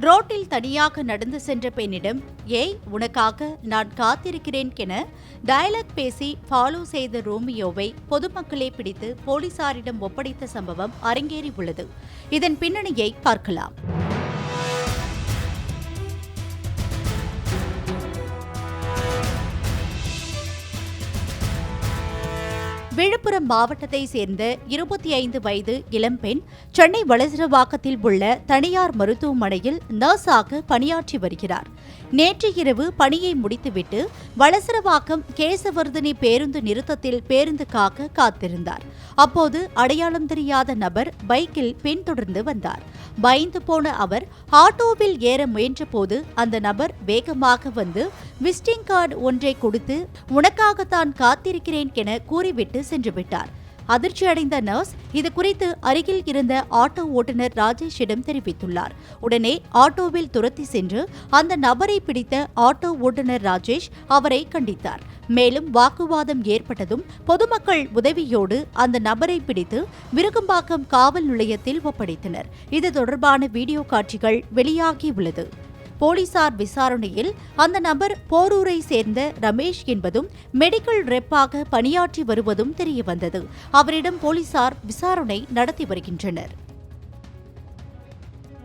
ரோட்டில் தனியாக நடந்து சென்ற பெண்ணிடம் ஏய் உனக்காக நான் காத்திருக்கிறேன் என டயலாக் பேசி ஃபாலோ செய்த ரோமியோவை பொதுமக்களே பிடித்து போலீசாரிடம் ஒப்படைத்த சம்பவம் அரங்கேறியுள்ளது. இதன் பின்னணியை பார்க்கலாம். விழுப்புரம் மாவட்டத்தை சேர்ந்த இருபத்தி ஐந்து வயது இளம்பெண் சென்னை வளசரவாக்கத்தில் உள்ள தனியார் மருத்துவமனையில் நர்ஸாக பணியாற்றி வருகிறார். நேற்று இரவு பணியை முடித்துவிட்டு வளசரவாக்கம் கேசவர்தனி பேருந்து நிறுத்தத்தில் பேருந்துக்காக காத்திருந்தார். அப்போது அடையாளம் தெரியாத நபர் பைக்கில் பின்தொடர்ந்து வந்தார். பயந்து போன அவர் ஆட்டோவில் ஏற முயன்றபோது அந்த நபர் வேகமாக வந்து விசிட்டிங் கார்டு ஒன்றை கொடுத்து உனக்காகத்தான் காத்திருக்கிறேன் என கூறிவிட்டு சென்று விட்டார் அதிர்ச்சியடைந்த நர்ஸ் இது குறித்து அருகில் இருந்த ஆட்டோ ஓட்டுநர் ராஜேஷிடம் தெரிவித்துள்ளார். உடனே ஆட்டோவில் துரத்தி சென்று அந்த நபரை பிடித்த ஆட்டோ ஓட்டுநர் ராஜேஷ் அவரை கண்டித்தார். மேலும் வாக்குவாதம் ஏற்பட்டதும் பொதுமக்கள் உதவியோடு அந்த நபரை பிடித்து விருகம்பாக்கம் காவல் நிலையத்தில் ஒப்படைத்தனர். இது தொடர்பான வீடியோ காட்சிகள் வெளியாகியுள்ளது. போலீசார் விசாரணையில் அந்த நபர் போரூரை சேர்ந்த ரமேஷ் என்பதும் மெடிக்கல் ரெப்பாக பணியாற்றி வருவதும் தெரியவந்தது. அவரிடம் போலீசார் விசாரணை நடத்தி வருகின்றனர்.